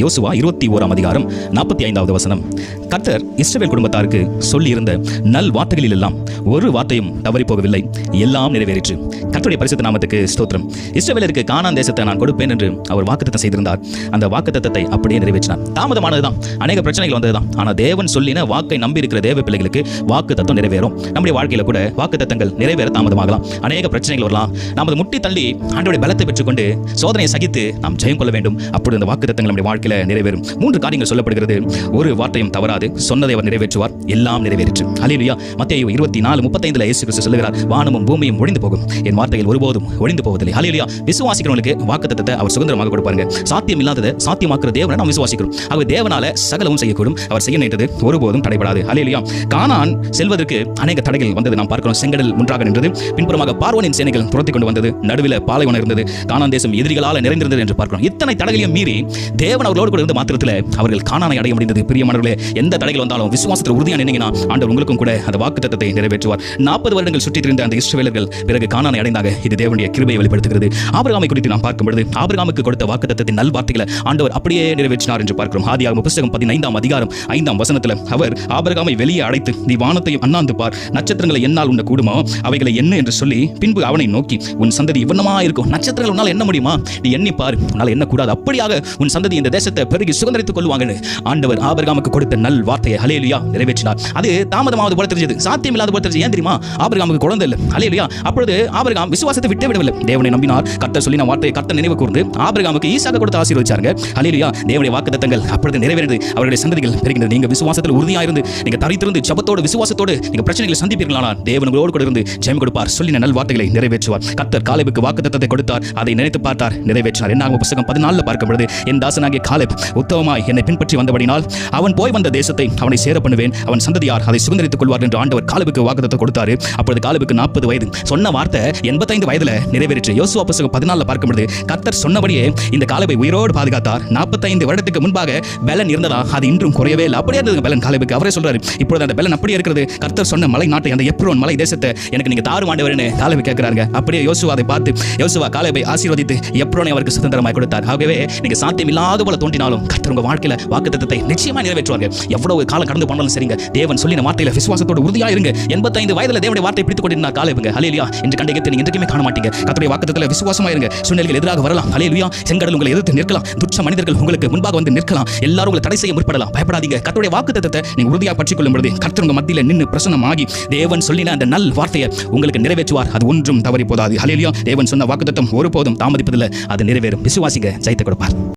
யோசுவா இருபத்தி ஓராம் அதிகாரம் நாற்பத்தி ஐந்தாவது வசனம். கர்த்தர் இஸ்ரவேல் குடும்பத்தாருக்கு சொல்லியிருந்த நல் வார்த்தைகளில் எல்லாம் ஒரு வார்த்தையும் தவறி போகவில்லை. எல்லாம் நிறைவேறிற்று. கர்த்தருடைய பரிசுத்த நாமத்துக்கு ஸ்தோத்திரம். இஸ்ரவேலருக்கு காணான் தேசத்தை நான் கொடுப்பேன் என்று அவர் வாக்குத்தத்தம் செய்திருந்தார். அந்த வாக்குத்தத்தை அப்படியே நிறைவேற்றினார். தாமதமானதுதான். அநேக பிரச்சனைகள் வந்ததுதான். ஆனால் தேவன் சொல்லின வாக்கை நம்பி இருக்கிற தேவ பிள்ளைகளுக்கு வாக்கு தத்துவம் நிறைவேறும். நம்முடைய வாழ்க்கையில கூட வாக்கு தத்தங்கள் நிறைவேற தாமதமாகலாம். அநேக பிரச்சனைகள் வரலாம். நமது முட்டி தள்ளி ஆண்டோடைய பலத்தை பெற்றுக்கொண்டு சோதனையை சகித்து நாம் ஜெயம் கொள்ள வேண்டும். அப்படி அந்த வாக்கு தத்தங்கள் நம்முடைய வாழ்க்கையில் நிறைவேறும். மூன்று காரியங்கள் சொல்லப்படுகிறது. ஒரு வார்த்தையும் தவறாது. சொன்னதை அவர் நிறைவேற்றுவார். எல்லாம் நிறைவேறிற்று. அலையிலுயா மத்திய இருபத்தி நாலு முப்பத்தைந்துல இயேசு கிறிஸ்து சொல்லுகிறார் வானமும் பூமியும் ஒழிந்து போகும். என் வார்த்தைகள் ஒருபோதும் ஒழிந்து போவதில்லை. அலையிலுயா விசுவாசிக்கிறவங்களுக்கு வாக்கு அவர் சுதந்திரமாக கொடுப்பாருங்க. சாத்தியம் இல்லாததை சாத்தியமாக்குற தேவனை நாம் விசுவாசிக்கிறோம். அவர் தேவனால சகலவும் செய்யக்கூடும். அவர் செய்ய நினைத்தது ஒருபோதும் தடைபடாது. அலையிலுயா கானான் செல்வதற்கு அநேக தடைகள் வந்தது. நாம் பார்க்கிறோம் செங்கடல் முன்றாக நின்றது. பின்புறமாக பார்வனின் சேனைகள் துரத்தி கொண்டு வந்தது. நடுவில் பாலைவனம் இருந்தது. கானான் தேசம் எதிரிகளால் நிறைந்திருந்தது என்று பார்க்கிறோம். இத்தனை தடைகளையும் மீறி தேவன் உங்களோடு கூட இருந்த மாத்திரத்தில் அவர்கள் காணானை அடைய முடிந்தது. பிரியமானவர்களே எந்த தடைகள் வந்தாலும் விசுவாசத்தில் உறுதியாக நினைங்கன்னா ஆண்டவர் உங்களுக்கும் கூட அந்த வாக்கு தத்தத்தை நிறைவேற்றுவார். நாற்பது வருடங்கள் சுற்றித் திரிந்த அந்த இஸ்ரவேலர்கள் பிறகு காணானை அடைந்தாக இது தேவனுடைய கிருபையை வெளிப்படுத்துகிறது. ஆபிரகாமை குறித்து நாம் பார்க்கும் பொழுது ஆபிரகாமுக்கு கொடுத்த வாக்கு தத்தத்தின் நல்வார்த்தைகளை ஆண்டவர் அப்படியே நிறைவேற்றினார் என்று பார்க்கிறோம். ஆதியாகம புஸ்தகம் பதினைந்தாம் அதிகாரம் ஐந்தாம் வசனத்தில் அவர் ஆபிரகாமை வெளியே அழைத்து நீ வானத்தையும் அண்ணாந்து பார். நட்சத்திரங்களை என்னால் உண்ண கூடுமோ? அவைகளை என்ன என்று சொல்லி பின்பு அவனை நோக்கி உன் சந்ததி இவ்வளமா இருக்கும்? நட்சத்திரங்கள் உன்னால் என்ன முடியுமா? நீ எண்ணி பார். உன்னால் என்ன கூடாது அப்படியாக உன் சந்ததி இந்த தேசத்தை பெருகி சுதந்திரித்துக் கொள்வாங்கன்னு ஆண்டவர் ஆபிரகாமுக்கு கொடுத்த நல் வார்த்தையை ஹலேலியா நிறைவேற்றினார். அது தாமதமாவது போல தெரிஞ்சது. சாத்தியம் இல்லாத போல தெரிஞ்சது. ஏன் தெரியுமா? ஆபிரகாமுக்கு குழந்தை இல்லை. ஹலேலியா அப்பொழுது ஆபிரகாம் விசுவாசத்தை விட்டே விடவில்லை. தேவனை நம்பினார். கர்த்தர் சொல்லின வார்த்தையை கர்த்தர் நினைவு கூர்ந்து ஆபிரகாமுக்கு ஈசாக கொடுத்து ஆசீர்வதிச்சாருங்க. ஹலேலியா தேவனுடைய வாக்குத்தத்தங்கள் அப்பொழுது நிறைவேறது அவருடைய சந்ததிகள் பெருகினது நீங்க விசுவாசத்தில் உறுதியாக இருந்து நீங்க தரித்திருந்து ஜபத்தோடு விசுவாசத்தோடு நீங்க பிரச்சனைகளை சந்திப்பீர்களானால் தேவன் கூட இருந்து ஜெயம் கொடுப்பார். சொல்லின நல் வார்த்தைகளை நிறைவேற்றுவார். கர்த்தர் வாக்கு தத்தத்தை கொடுத்தார். அதை நினைத்து பார்த்தார். நிறைவேற்றினார். என்ன புத்தகம் பதினாலில் பார்க்கப்படுது. என் தாசனாகிய காலேப் உத்தவமாய் என்னை பின்பற்றி வந்தபடினால் அவன் போய் வந்த தேசத்தை அவனை சேர பண்ணுவேன். அவன் சந்ததியார் அதை சுதந்திரித்துக் கொள்வார் என்று ஆண்டவர் காலேபுக்கு வாக்குத்தத்தை கொடுத்தாரு. அப்பொழுது காலேபுக்கு நாற்பது வயது. சொன்ன வார்த்தை எண்பத்தைந்து வயதுல நிறைவேறிச்சு யோசுவா புத்தகம் பதினாலில் பார்க்கும் பொழுது கர்த்தர் சொன்னபடியே இந்த காலேபை உயிரோடு பாதுகாத்தார். நாற்பத்தைந்து வருடத்துக்கு முன்பாக பலன் இருந்ததா? அது இன்றும் குறையவே இல்லை. அப்படியே இருந்தது பலன் காலேபுக்கு. அவரே சொல்றாரு இப்பொழுது அந்த பலன் அப்படியே இருக்கிறது. கர்த்தர் சொன்ன மலை நாட்டை அந்த எப்ரோன் மலை தேசத்தை எனக்கு நீங்க தாறு ஆண்டவர்னு காலேபு கேட்கிறாங்க அப்படியே யோசுவா அதை பார்த்து யோசுவா காலேபை ஆசீர்வதித்து எப்ரோனை அவருக்கு சுதந்திரமாய் கொடுத்தார். ஆகவே நீங்க சாத்தியம் இல்லாத போல தோன்றினாலும் கர்த்தர் உங்க வாழ்க்கையில வாக்குத்தத்தத்தை நிச்சயமா நிறைவேற்றுவாங்க எவ்வளவு காலம் கடந்து போனாலும் சரிங்க. தேவன் சொல்லின வார்த்தையில விசுவாசத்தோடு உறுதியா இருங்க எண்பத்தைந்து வயதுல தேவனுடைய வார்த்தை பிடித்துக் கொண்டிருந்தார் காலேபுங்க ஹலேலியா என்று கண்டிகத்தை நீங்க என்றைக்குமே காண மாட்டீங்க. கர்த்தருடைய வாக்குத்தத்துல விசுவாசமா இருங்க சூழ்நிலைகள் எதிராக வரலாம். ஹலேலியா செங்கடல் உங்களை எதிர்த்து நிற்கலாம். துச்ச மனிதர்கள் உங்களுக்கு முன்பாக வந்து நிற்கலாம். எல்லாரும் உங்களை தடை செய்ய முற்படலாம். பயப்படாதீங்க. கர்த்தருடைய வாக்குத்தத்தத்தை நீங்க உறுதியாக பற்றிக் கொள்ளும் பொழுது கர்த்தர் உங்க மத்தியில் நின்று பிரசனமாகி தேவன் சொல்லின அந்த நல் வார்த்தையை உங்களுக்கு நிறைவேற்றுவார். அது ஒன்றும் தவறி போதாது ஹலேலியா தேவன் சொன்ன வாக்குத்தத்தம் ஒருபோதும் தாமதிப்பதில்லை. அது நிறைவேறும். விசுவாசிங்க ஜெயித்து கொடுப்பார்.